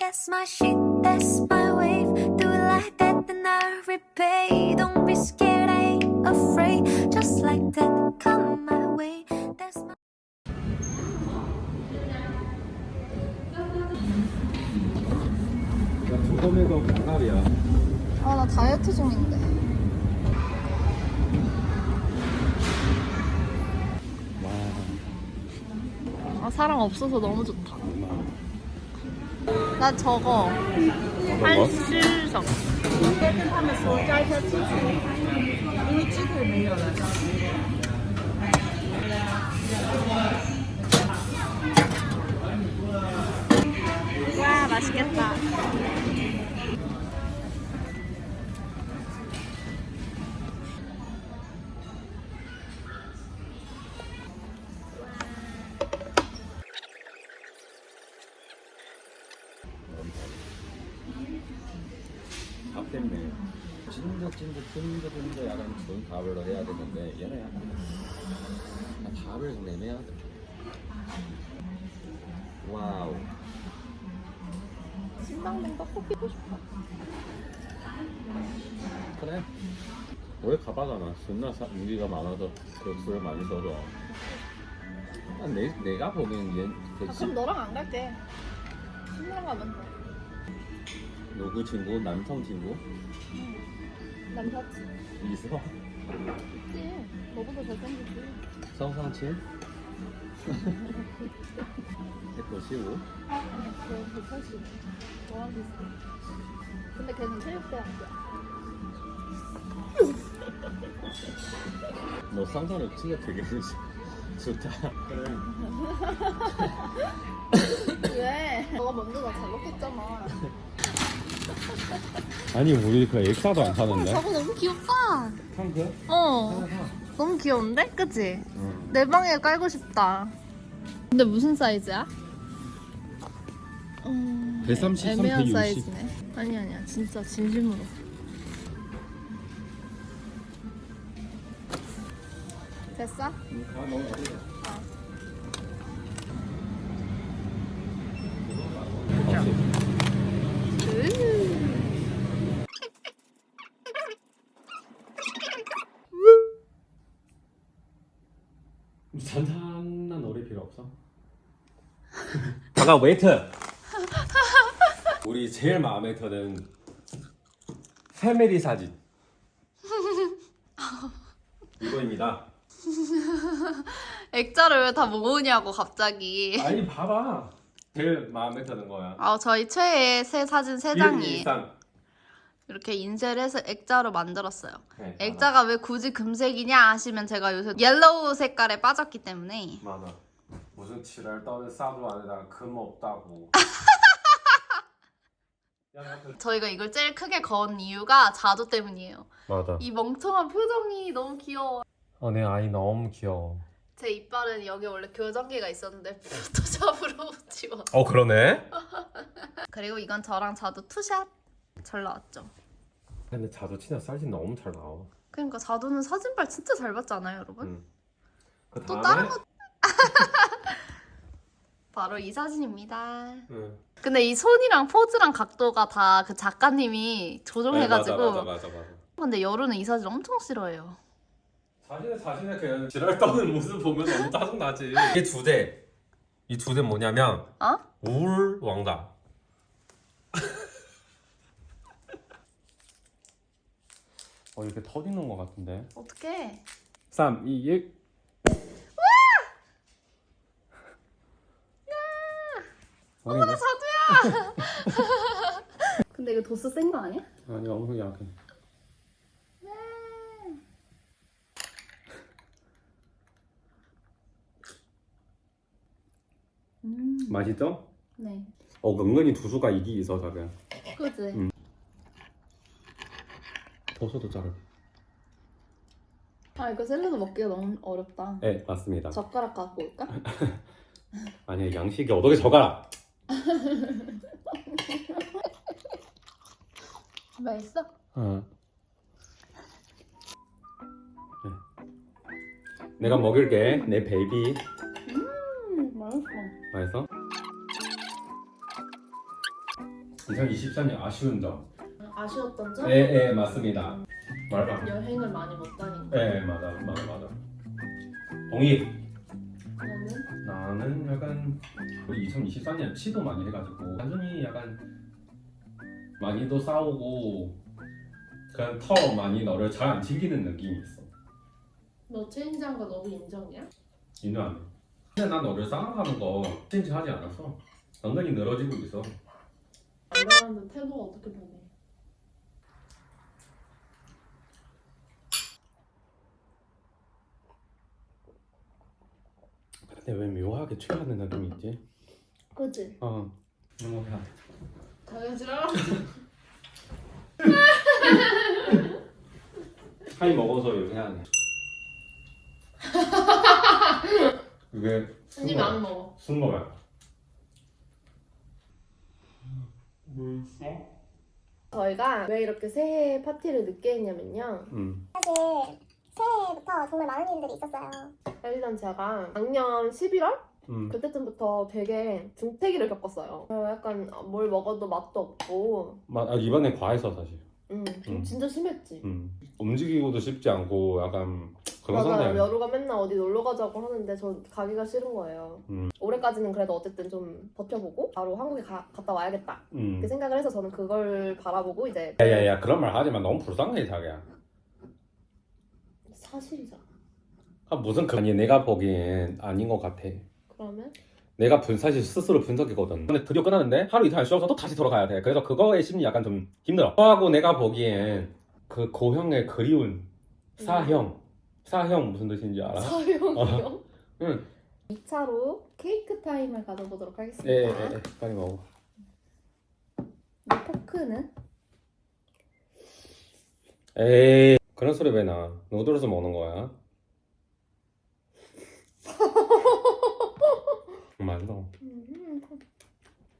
that's my shit, that's my wave. Do it like that, then I repay. Don't be scared, I ain't afraid. Just like that, come my way. That's my. 두 검에도 강압이야. 아, 나 다이어트 중인데. 와. 아, 사람 없어서 너무 좋다. 나 저거. 한실성. 와, 맛있겠다. 진짜 진짜 진짜 진짜 약간 좋은 밥을 해야 되는데 얘는 약간 아, 밥을 좀 애매하다. 와우. 신당동 떡볶이 먹고 싶어. 그래. 왜 가봐잖아. 존나 사, 인기가 많아서 그 술을 많이 써줘. 아, 내, 내가 보기엔 얘 아, 그럼 너랑 안 갈게. 친구랑 가면 돼. 누구 친구? 남성 친구? 남사친. 있어? 있지. 너보다 잘생기지. 성상친? 195? 그래, 180. 너랑 비슷해. 근데 걔는 체육대학교야. 너 상상을 진짜 되게 좋다. 그래. 왜? 너가 먼저 나 잘못했잖아. 아니 우리 그 엑사도 안 사는데? 저거 너무 귀엽다. 탕크? 어. 너무 귀여운데? 그치? 응. 내 방에 깔고 싶다. 근데 무슨 사이즈야? 음, 133, 애매한 160. 사이즈네. 아니 아니야. 진짜 진심으로. 됐어? 아 너무 잔 없어? 잠깐 웨이트! 우리 제일 마음에 드는 패밀리 사진. 이거입니다. 액자를 왜 다 모으냐고 갑자기. 아니 봐봐. 제일 마음에 드는 거야. 아 저희 최애 새 사진 세 1, 장이 2, 3 이렇게 인쇄를 해서 액자로 만들었어요. 네, 액자가 왜 굳이 금색이냐 하시면 제가 요새 옐로우 색깔에 빠졌기 때문에. 많아 무슨 칠할 떠는 싸도 안에다가 금 없다고 야, 그- 저희가 이걸 제일 크게 건 이유가 자두 때문이에요. 맞아 이 멍청한 표정이 너무 귀여워. 어, 내 아이 너무 귀여워 제 이빨은 여기 원래 교정기가 있었는데 포토샵으로 지워. 어 그러네 그리고 이건 저랑 자두 투샷 잘 나왔죠. 근데 자두 진짜 사진 너무 잘 나와 그러니까 자두는 사진빨 진짜 잘 받잖아요, 여러분. 응. 그 또 다음에- 다른 거 바로 이 사진입니다. 응. 근데 이 손이랑 포즈랑 각도가 다 그 작가님이 조정해가지고. 네, 맞아, 맞아, 맞아, 맞아. 근데 여루는 이 사진 엄청 싫어해요. 자신의 자신의 그냥 지랄 떠는 모습 보면 너무 짜증 나지 이게 두대 이 두 대 뭐냐면 어? 울 왕다 어 이렇게 터지는 것 같은데 어떡해. 3, 2, 1 어머 나 자두야. 근데 이거 도수 센 거 아니야? 아니 엄청 약해 네. 음, 맛있죠? 네. 어 은근히 두수가 이기 있어서 그냥 그지. 음. 버섯도 자르 아 이거 샐러드 먹기가 너무 어렵다. 네 맞습니다 젓가락 갖고 올까? 아니 양식이 어떻게 져가라 맛있어? 어. 네. 내가 먹을게 내 베이비 음 맛있어. 맛있어? 2023년 아쉬운 점. 아쉬웠던 점? 예, 예, 맞습니다. 말봐. 여행을 많이 못 다닌 거. 예, 맞아, 맞아, 맞아. 동의. 나는 약간 우리 2023년 치도 많이 해가지고 단순히 약간 많이도 싸우고 그냥 더 많이 너를 잘 안 챙기는 느낌이 있어. 너 체인지한 거 너무 인정이야? 인정 안 해. 근데 난 너를 사랑하는 거 체인지하지 않았어. 당연히 늘어지고 있어. 안 사람들 태도가 어떻게 변해? 근데 왜 묘하게 취하는 느낌이 있지? 그지? 어. 너무 해. 당연지라 차이 먹어서 이렇게 하네. 이게 한입 안 먹어. 쓴 거야. 저희가 왜 이렇게 새해 파티를 늦게 했냐면요. 음. 사실 새해부터 정말 많은 일들이 있었어요. 일단 제가 작년 11월? 음. 그때쯤부터 되게 중태기를 겪었어요. 어, 약간 뭘 먹어도 맛도 없고, 마, 아, 이번엔 과했어 사실. 음, 음. 진짜 심했지. 음. 움직이고도 쉽지 않고 약간 그런 맞아요. 상태. 여루가 맨날 어디 놀러 가자고 하는데 전 가기가 싫은 거예요. 음. 올해까지는 그래도 어쨌든 좀 버텨보고 바로 한국에 가- 갔다 와야겠다. 음. 그 생각을 해서 저는 그걸 바라보고 이제 야야야 그런 말 하지 마. 너무 불쌍해 자기야. 사실이잖아. 아, 무슨 그 아니 내가 보기엔 아닌 것 같아. 그러면 내가 분 사실 스스로 분석했거든. 근데 드디어 끝났는데 하루 이틀 쉬어서 또 다시 돌아가야 돼. 그래서 그거의 심리 약간 좀 힘들어. 하고 내가 보기엔 그 고형의 그리운 사형. 사형 무슨 뜻인지 알아? 사용이요? 응. 2차로 케이크 타임을 가져보도록 하겠습니다. 예, 예, 예. 빨리 먹어. 이 포크는 에이 그런 소리 왜 나? 누들어서 먹는 거야? 맞아. 음.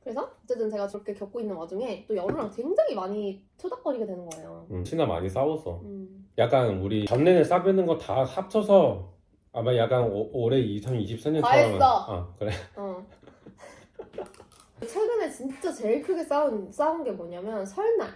그래서 어쨌든 제가 저렇게 겪고 있는 와중에 또 여루랑 굉장히 많이 투닥거리게 되는 거예요. 응. 진짜 많이 싸웠어. 음. 약간 우리 전내에 싸배는 거 다 합쳐서 아마 약간 오, 올해 2024년처럼 다 했어. 어 그래. 어. 최근에 진짜 제일 크게 싸운 싸운 게 뭐냐면 설날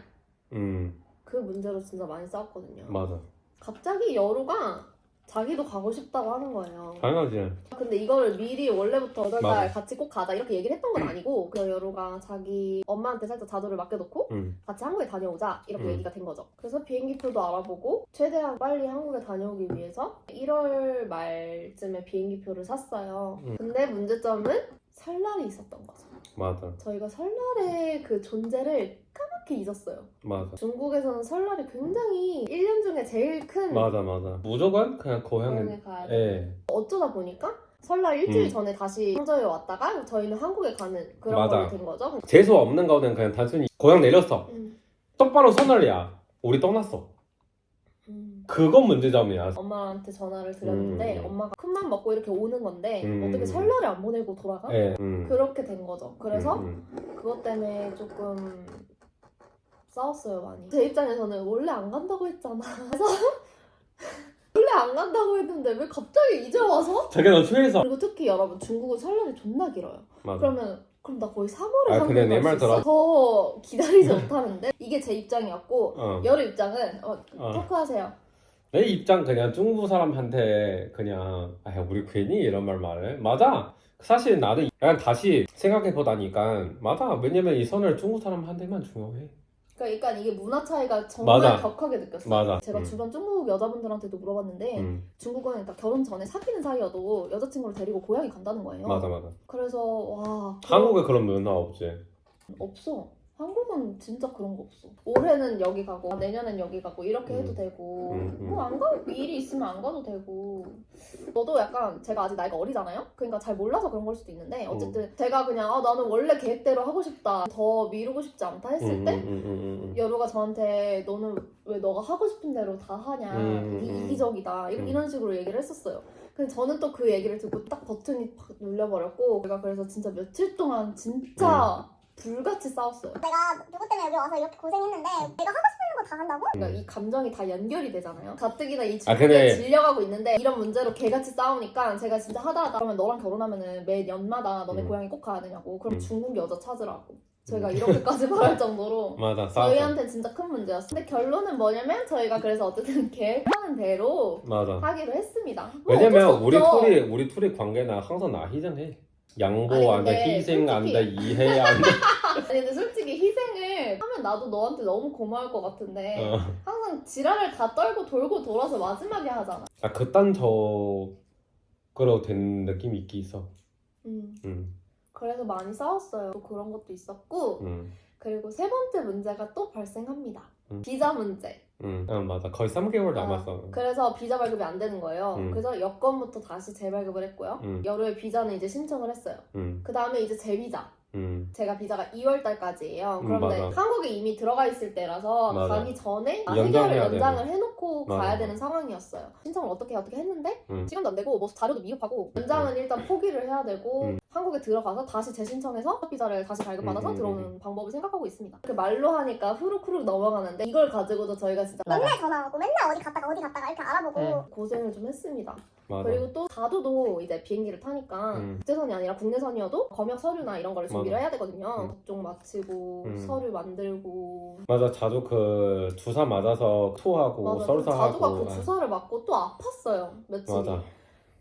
음 그 문제로 진짜 많이 싸웠거든요. 맞아. 갑자기 여루가 자기도 가고 싶다고 하는 거예요. 당연하지. 근데 이거를 미리 원래부터 여덟 달 맞아. 같이 꼭 가자 이렇게 얘기를 했던 건 아니고 그 여루가 자기 엄마한테 살짝 자도를 맡겨놓고 음 같이 한국에 다녀오자 이렇게 음. 얘기가 된 거죠. 그래서 비행기표도 알아보고 최대한 빨리 한국에 다녀오기 위해서 1월 말쯤에 비행기표를 샀어요. 음. 근데 문제점은 설날이 있었던 거죠. 맞아 저희가 설날의 그 존재를 까맣게 잊었어요. 맞아 중국에서는 설날이 굉장히 1년 중에 제일 큰 맞아 맞아. 무조건 그냥 고향에 가야 돼. 예 어쩌다 보니까 설날 일주일 음. 전에 다시 항저우에 왔다가 저희는 한국에 가는 그런 맞아. 걸로 된 거죠. 재수 없는 거는 그냥 단순히 고향 내렸어. 음. 똑바로 손을야. 우리 떠났어. 음. 그건 문제점이야. 엄마한테 전화를 드렸는데 음. 엄마가 큰맘 먹고 이렇게 오는 건데 음. 어떻게 설날에 안 보내고 돌아가? 예. 음. 그렇게 된 거죠. 그래서 음, 음. 그것 때문에 조금 싸웠어요 많이. 제 입장에서는 원래 안 간다고 했잖아. 그래서 원래 안 간다고 했는데 왜 갑자기 이제 와서? 자기 너 취해서. 그리고 특히 여러분 중국은 설날이 존나 길어요. 맞아. 그러면 그럼 나 거의 3월에 아, 근데 내말 들어. 더 기다리지 못하는데 이게 제 입장이었고 어. 여름 입장은 어, 어. 토크하세요. 내 입장 그냥 중국 사람한테 그냥 아 우리 괜히 이런 말 말해 맞아 사실 나는 약간 다시 생각해 보다니까 맞아 왜냐면 이 선을 중국 사람한테만 중요해 그러니까 이게 문화 차이가 정말 맞아. 격하게 느꼈어요. 맞아 제가 음. 주변 중국 여자분들한테도 물어봤는데 음, 중국은 그러니까 결혼 전에 사귀는 사이여도 여자친구를 데리고 고향에 간다는 거예요. 맞아 맞아 그래서 와 한국에 그런 문화 없지 없어. 한국은 진짜 그런 거 없어. 올해는 여기 가고 내년엔 여기 가고 이렇게 음. 해도 되고 음, 음. 뭐 안 가도 일이 있으면 안 가도 되고 너도 약간 제가 아직 나이가 어리잖아요. 그러니까 잘 몰라서 그런 걸 수도 있는데 어쨌든 제가 그냥 아 나는 원래 계획대로 하고 싶다 더 미루고 싶지 않다 했을 음, 때 음, 음, 음, 음. 여루가 저한테 너는 왜 너가 하고 싶은 대로 다 하냐 음, 이- 음. 이기적이다 이런, 음. 이런 식으로 얘기를 했었어요. 근데 저는 또 그 얘기를 듣고 딱 버튼이 팍 눌려버렸고 제가 그래서 진짜 며칠 동안 진짜 음. 불같이 싸웠어요. 내가 누구 때문에 여기 와서 이렇게 고생했는데 내가 하고 싶은 거 다 한다고? 그러니까 이 감정이 다 연결이 되잖아요. 가뜩이나 이 아, 중국에 근데- 질려가고 있는데 이런 문제로 개같이 싸우니까 제가 진짜 하다 하다 그러면 너랑 결혼하면은 매 년마다 너네 음. 고향에 꼭 가야 되냐고 그럼 음. 중국 여자 찾으라고 저희가 이렇게까지 말할 정도로 맞아 싸웠어 저희한테 진짜 큰 문제였어요. 근데 결론은 뭐냐면 저희가 그래서 어쨌든 계획하는 대로 맞아 하기로 했습니다. 뭐 왜냐면 수 우리 없죠. 둘이 우리 둘이 관계는 항상 나 희생해 양보 아니, 근데 희생 안돼 솔직히- 이해 안돼 아니 근데 솔직히 희생을 하면 나도 너한테 너무 고마울 것 같은데 어. 항상 지랄을 다 떨고 돌고 돌아서 마지막에 하잖아. 아 그딴 저거로 된 느낌이 있긴 있어 음. 음, 그래서 많이 싸웠어요. 또 그런 것도 있었고 음, 그리고 세 번째 문제가 또 발생합니다. 음. 비자 문제. 음. 아 맞아 거의 3개월 아, 남았어 그래서 비자 발급이 안 되는 거예요. 음. 그래서 여권부터 다시 재발급을 했고요. 음. 여름에 비자는 이제 신청을 했어요. 음, 그 다음에 이제 재비자. 음. 제가 비자가 2월 달까지예요. 음, 그런데 맞아. 한국에 이미 들어가 있을 때라서 맞아. 가기 전에 연장을 3개월 해야 연장을 해놓고 맞아. 가야 되는 상황이었어요. 신청을 어떻게 어떻게 했는데 음. 시간도 안 되고 뭐 자료도 미흡하고 연장은 일단 포기를 해야 되고 음. 한국에 들어가서 다시 재신청해서 비자를 다시 발급받아서 음, 음, 들어오는 방법을 생각하고 있습니다. 그 말로 하니까 후루후루 넘어가는데 이걸 가지고도 저희가 진짜 맨날 전화하고 맨날 어디 갔다가 어디 갔다가 이렇게 알아보고 응. 고생을 좀 했습니다. 맞아 그리고 또 자두도 이제 비행기를 타니까 음. 국제선이 아니라 국내선이어도 검역 서류나 이런 거를 준비를 맞아. 해야 되거든요. 음. 접종 마치고 음. 서류 만들고 맞아 자주 그 주사 맞아서 토하고 맞아. 설사하고 자두가 그 주사를 맞고 또 아팠어요 며칠. 맞아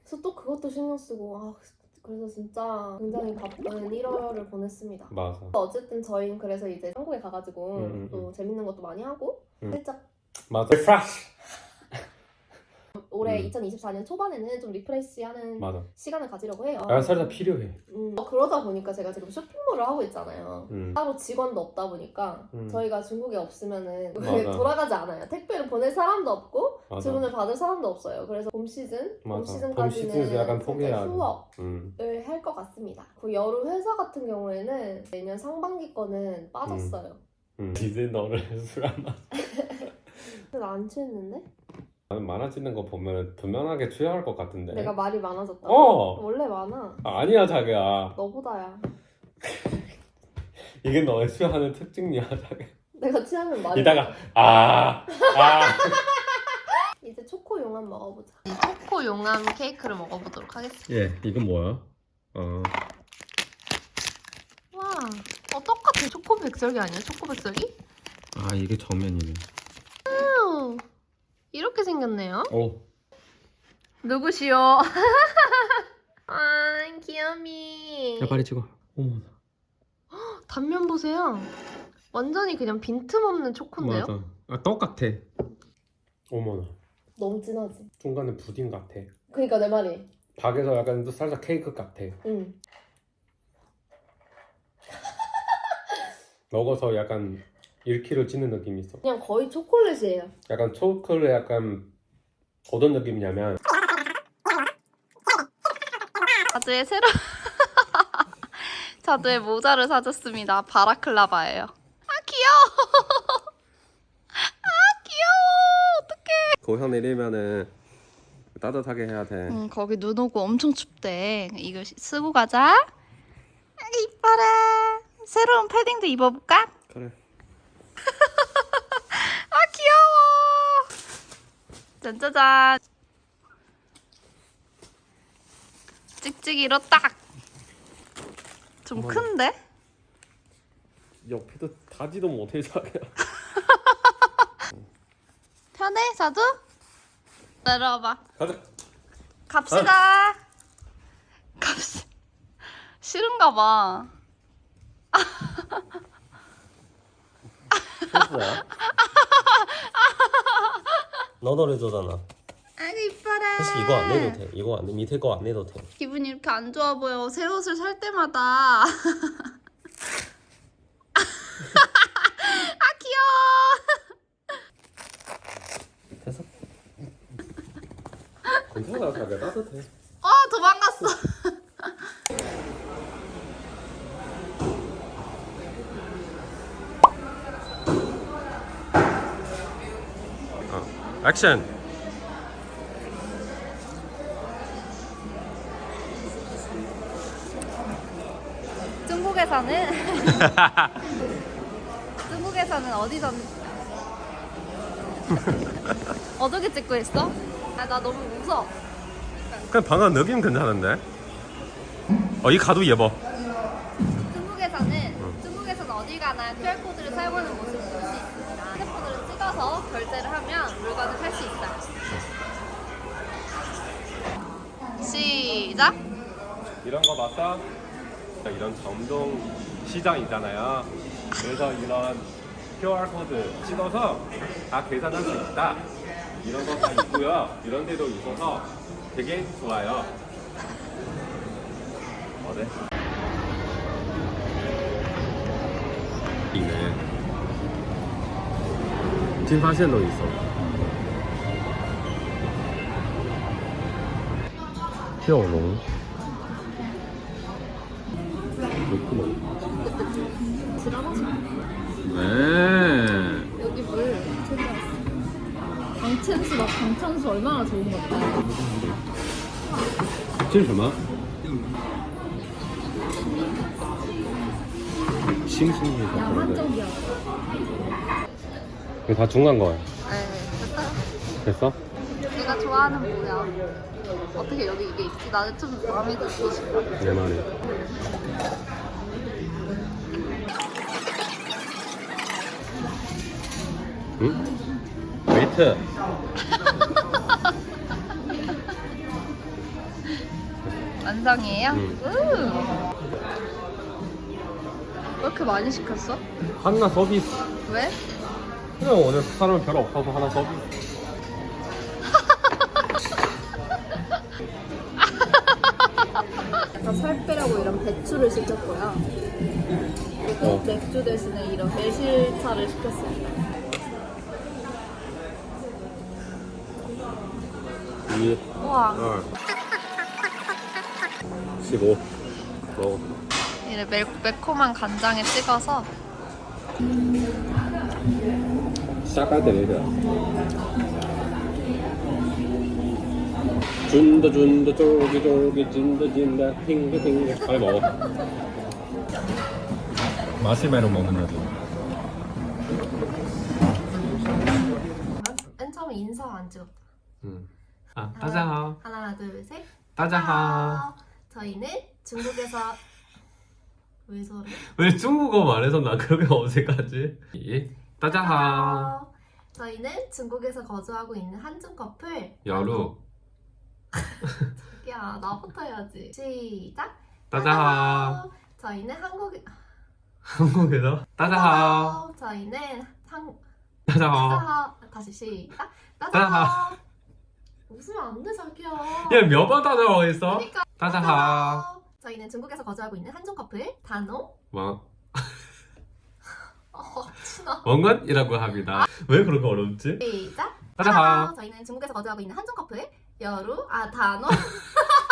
그래서 또 그것도 신경 쓰고 아 그래서 진짜 굉장히 바쁜 1월을 보냈습니다. 맞아 어쨌든 저희는 그래서 이제 한국에 가가지고 음, 음, 또 재밌는 것도 많이 하고 음. 살짝 맞아 올해 음. 2024년 초반에는 좀 리프레시하는 맞아 시간을 가지려고 해요. 아 살짝 필요해 음, 그러다 보니까 제가 지금 쇼핑몰을 하고 있잖아요. 음. 따로 직원도 없다 보니까 음. 저희가 중국에 없으면은 맞아. 돌아가지 않아요. 택배를 보낼 사람도 없고 맞아 주문을 받을 사람도 없어요. 그래서 봄 시즌, 봄 맞아. 시즌까지는 봄 시즌에서 약간 포기해야 돼. 휴업을 음. 할것 같습니다. 그 여름 회사 같은 경우에는 내년 상반기 거는 빠졌어요. 음. 이제 너를 술안 마. 근데 나안 취했는데? 많아지는 거 보면 분명하게 취할 것 같은데. 내가 말이 많아졌다. 네. 어 원래 많아. 아, 아 니야 자기야. 너보다야. 이게 너의 취하는 특징이야 자기. 내가 취하면 말이 이따가 아 아. 이제 초코 용암 먹어보자. 초코 용암 케이크를 먹어보도록 하겠습니다. 예 이건 뭐야? 어. 와, 어 똑같아. 초코 백설기 아니야? 초코 백설기? 아 이게 정면이네. 오, 이렇게 생겼네요. 오. 누구시오? 아, 귀여미. 야 빨리 찍어. 어머. 단면 보세요. 완전히 그냥 빈틈없는 초코인데요? 맞아. 아 똑같아. 어머나. 너무 진하지? 중간에 부딩 같아. 그니까 내 말이. 박에서 약간 또 살짝 케이크 같아. 응. 먹어서 약간 1kg 찌는 느낌이 있어. 그냥 거의 초콜릿이에요. 약간 초콜릿 약간 어떤 느낌이냐면 자두의 새로 자두의 모자를 사줬습니다. 바라클라바예요. 아 귀여워. 아 귀여워. 어떡해. 고향 내리면은 따뜻하게 해야 돼. 응, 거기 눈 오고 엄청 춥대. 이거 시- 쓰고 가자. 아 이뻐라. 새로운 패딩도 입어볼까? 그래. 아 귀여워. 짠짜잔. 찍찍이로 딱. 좀 어머나. 큰데? 옆에도 타지도 못해 자기야. 편해 자두? 내려와봐. 가자. 갑시다. 갑시. 싫은가 봐. 실수야? 너 노래조잖아. 아이고 이뻐라. 사실 이거 안 내도 돼. 이거 안 내. 밑에 거안 내도 돼. 기분이 이렇게 안 좋아 보여. 새 옷을 살 때마다. 아 귀여워. 됐어? 괜찮아 자기야 따뜻해. 어 도망갔어. 액션. 중국에서는 중국에서는 어디서 어떻게 찍고 있어? 아, 나 너무 무서워. 그냥 방금 느낌 괜찮은데? 어 이 가도 예뻐. 중국에서는 중국에서는 어디 가나 QR코드를 사용하는 모습을 볼 수 있습니다. 핸드폰으로 찍어서 결제를 하면 물건을 살 수 있어요. 시작! 이런 거 봤어? 이런 점동 시장 있잖아요. 그래서 이런 QR 코드 찍어서 다 계산할 수 있다. 이런 거 다 있고요. 이런 데도 있어서 되게 좋아요. 어때? 있네. 新发现都있어. 特有浓。네. 여기 물 찾아왔어 방천수 막 방천수 얼마나 좋은 건데 지금 얼마? 심심해 야만적이야 이거 다 중간 거야 네 됐어 됐어? 내가 좋아하는 모양 어떻게 여기 이게 있지? 나는 좀 마음에 들고 싶어. 내 말이. 응? 웨이트. 완성이에요? 응. 음. 왜 이렇게 많이 시켰어? 하나 서비스. 왜? 그냥 오늘 사람이 별로 없어서 하나 서비스. 맥주 대신에 이런 매실차를 시켰습니다. 이, 우와. 어. 15. 먹어. 이래 매, 매콤한 간장에 찍어서 내려. 준다 준다 쫄깃쫄깃 진다 진다 핑계 핑계 빨리 먹어 마시멜로 먹는 거지 맨 처음에 인사 안 찍었다. 응. 아 따자하 하나, 둘, 셋. 따자하 저희는 중국에서 왜 저래? 왜 중국어 말해서 나 그렇게 어색하지? 따자하 저희는 중국에서 거주하고 있는 한중 커플. 여루 야 나부터 해야지. 시작. 따자하 저희는 한국에. 한국에서 따자하 저희는 한. 따자하 따자하. 다시 시작. 따자하. 따자하. 웃으면 안돼 자기야. 야몇 번 따자하 했어? 그러니까 따자하 저희는 중국에서 거주하고 있는 한중 커플 단호. 뭐 어, 친아. 원건이라고 합니다 왜 그렇게 어렵지? 시작. 따자하 저희는 중국에서 거주하고 있는 한중 커플 여루 아 단호.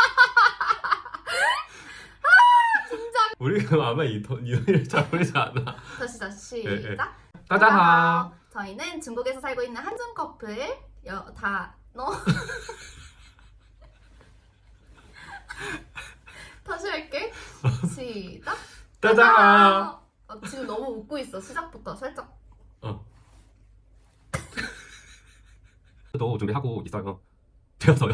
우리가 아마 이 돈, 이 돈을 잘 모르지 않아 다시 다시 예, 예. 시작. 따자하 저희는 중국에서 살고 있는 한중 커플 여 단호. 다시 할게. 시작. 따자하 아, 지금 너무 웃고 있어. 시작부터 살짝. 도 준비하고 있어요 되어서요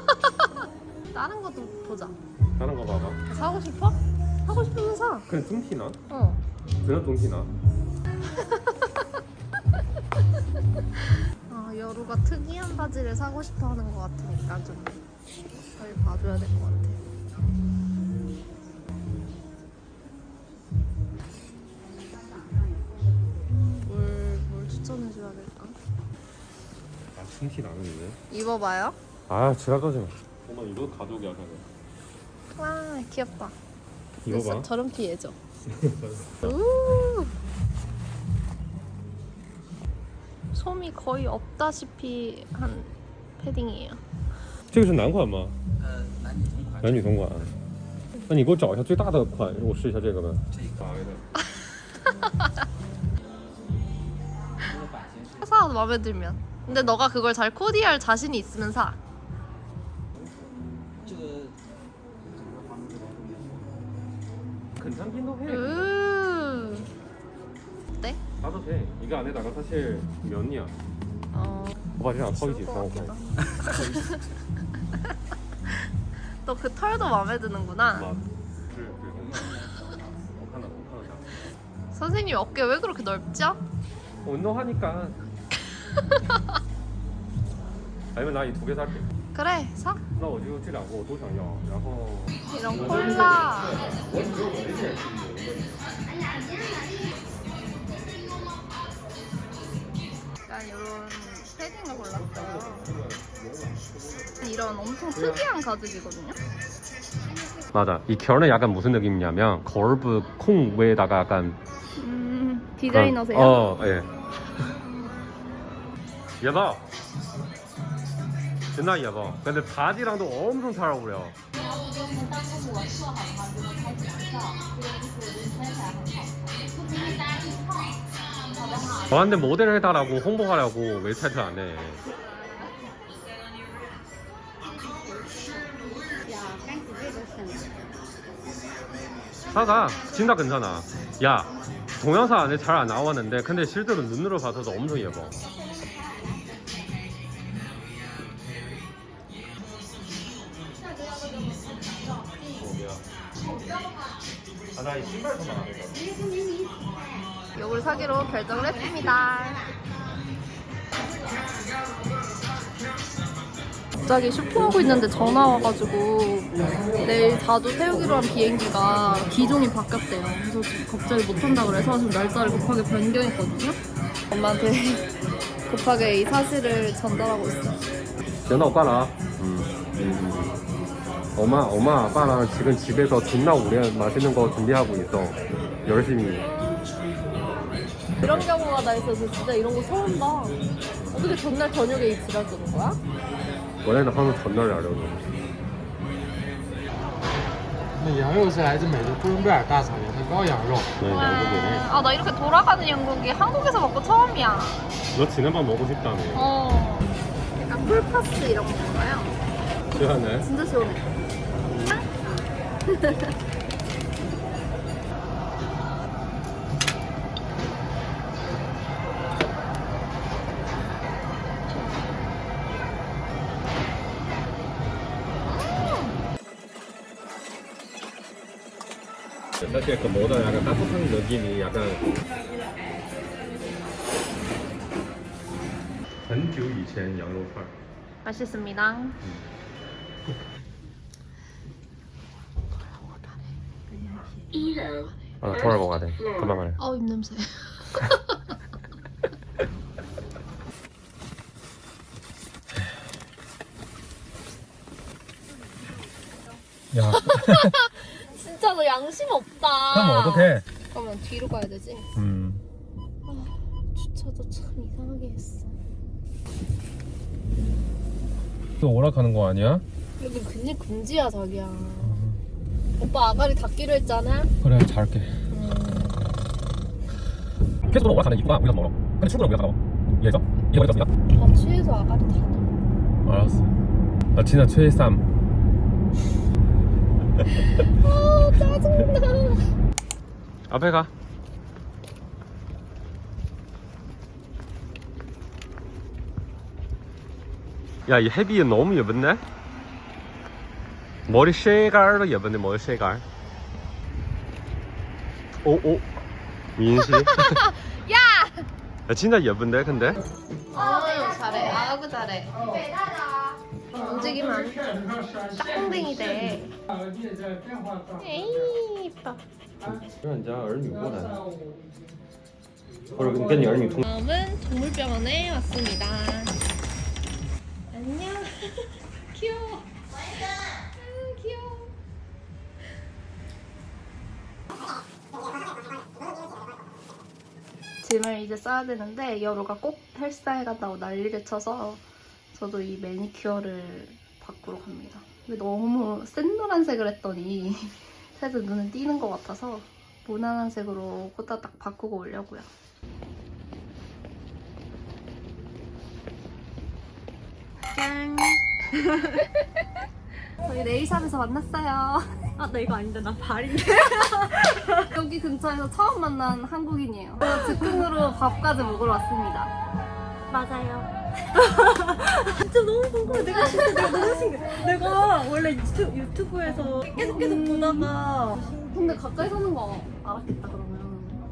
다른 것도 보자. 다른 거 봐봐 사고 싶어? 하고 싶으면 사. 그냥 뚱티나? 어. 그냥 뚱티나? 아, 여루가 특이한 바지를 사고 싶어 하는 것 같으니까 좀 잘 봐줘야 될 것 같아. 뭘, 뭘 추천해줘야 될까? 아 뚱티 나는데 입어봐요. 아 지랄하지 마 엄마 이거 가족이야 가족 와, 귀엽다. 이거 봐 저런 피해줘. 우. 솜이 거의 없다시피 한 패딩이에요. 这个是男款吗？呃，男女同款 男女同款。那你给我找一下最大的款，我试一下这个呗。打一个。 사 마음에 들면. 근데 너가 그걸 잘 코디할 자신이 있으면 사. 괜찮기도 해. 음. 어때? 나도 돼. 이거 안에다가 사실 면이야. 어. 호박이랑 펄이지. 것 같기도 너그 털도 마음에 드는구나. 맛. 줄, 줄, 엄마. 억하나, 억하나. 선생님 어깨 왜 그렇게 넓죠? 운동하니까. 아니면 나 이 두 개 살게. 그래, 사. 那我就这两个我都想要，然后 이런 콜라. 약간 이런 패딩을 골랐어요. 이런 엄청 특이한 가죽이거든요. 맞아. 이 결은 약간 무슨 느낌이냐면 걸브 콩 위에다가 약간 음, 그런- 디자이너세요? 어, 예. 예뻐. 진짜 예뻐. 근데 바지랑도 엄청 잘 어울려. 저한테 모델 해달라고 홍보하려고 웨이사이트 안 해. 사가 진짜 괜찮아. 야, 동영상 안에 잘 안 나왔는데 근데 실제로 눈으로 봐서도 엄청 예뻐. 아, 나이 신발 좀 마음에 들어. 이걸 사기로 결정을 했습니다. 갑자기 쇼핑하고 있는데 전화 와가지고 내일 자주 태우기로 한 비행기가 기종이 바뀌었대요. 그래서 지금 갑자기 못한다 그래서 지금 날짜를 급하게 변경했거든요. 엄마한테 급하게 이 사실을 전달하고 있어요. 行，那我挂了啊。嗯嗯嗯。 엄마, 엄마, 아빠랑 지금 집에서 존나 오래 맛있는 거 준비하고 있어. 열심히. 이런 경우가 나 있어서 진짜 이런 거 처음 봐. 어떻게 전날 저녁에 이 지랄 쏘는 거야? 원래는 항상 전날에 하려고. 那羊肉是来自美国哥伦比亚大草原的羔羊肉， 네, 양고기네. 아, 나 이렇게 돌아가는 양고기 한국에서 먹고 처음이야. 너 지난번 먹고 싶다며. 어. 약간 풀파스 이런 건가요? 시원해. 진짜 시원해. 사실 그 뭐다 약간 따뜻한 느낌이 약간 很久以前羊肉串 맛있습니다. 아 통화 먹어야 돼 금방 가네 어, 입냄새. 야 진짜 너 양심 없다. 그럼 어떡해 그러면 뒤로 가야 되지? 음 주차도 참 이상하게 했어. 또 오락하는 거 아니야? 여기 굉장히 금지야, 자기야. 오빠 아가리 닫기로 했잖아? 그래 잘할게 계속 오락하는 이유가 우리가 멀어 근데 출근은 우리가 가까워 이해했어? 이해 어딨습니까? 아, 취해서 아가리 닫아. 알았어 나 진짜 최삼 아, 짜증나. 앞에 가 야, 이 헤비에 너무 예쁜데? 머리 쉐갈도 예쁜데, 머리 쉐갈. 오, 오. 민씨. 야! 야, 진짜 예쁜데, 근데? 어, 잘해. 아구 잘해. 움직이면 안 돼. 짝꿍댕이 돼. 에이, 이뻐. 让人家儿女过来。或者跟你儿女通。 다음은 동물병원에 왔습니다. 안녕. 귀여워. 짐을 이제 싸야 되는데 여루가 꼭 헬스장에 간다고 난리를 쳐서 저도 이 매니큐어를 바꾸러 갑니다. 너무 센 노란색을 했더니 살짝 눈에 띄는 것 같아서 무난한 색으로 코딱 바꾸고 오려고요. 짠! 저희 네일샵에서 만났어요. 아, 나 이거 아닌데 나 발인데. 여기 근처에서 처음 만난 한국인이에요. 그래서 즉흥으로 밥까지 먹으러 왔습니다. 맞아요. 진짜 너무 궁금해. 내가 진짜 내가 너무 신기해. 내가 원래 유튜, 유튜브에서 계속 계속 보다가 근데 가까이 사는 거 알았겠다 그러면.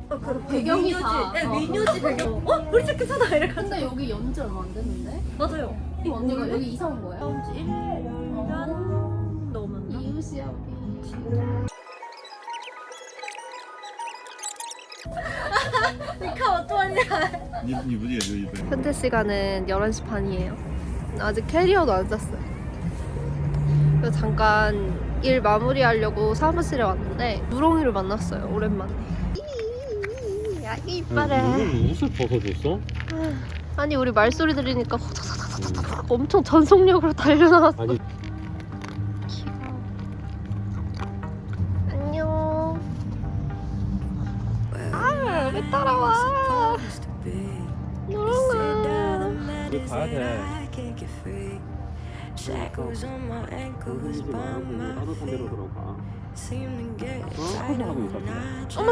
어, 그 배경이 미녀지. 다. 네, 어. 미녀지 배경. 어, 우리 집 괜찮아 이래가지고. 근데 여기 연지 얼마 안 됐는데? 맞아요. 그럼 언니가 여기 이사 온 거예요? 주 1년 넘었나? 이웃이야 우리. 니카 어떠하냐? 현재 시간은 11시 반이에요. 아직 캐리어도 안 쌌어요. 그래서 잠깐 일 마무리하려고 사무실에 왔는데 누렁이를 만났어요. 오랜만에. 야 이빨에. 옷을 벗어줬어? 아니 우리 말소리 들으니까 엄청 전속력으로 달려나왔어. 아니 귀여워. 안녕. 아, 왜 따라와? 우리 가야 돼. Shackles on my ankles, but my 따뜻한 데로 들어가. seem to get 하고 있어. 어머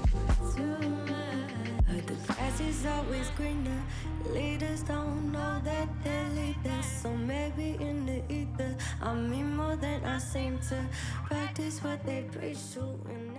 But the grass is always greener. Leaders don't know that they're leaders. So maybe in the ether, I mean more than I seem to. Practice what they preach to. And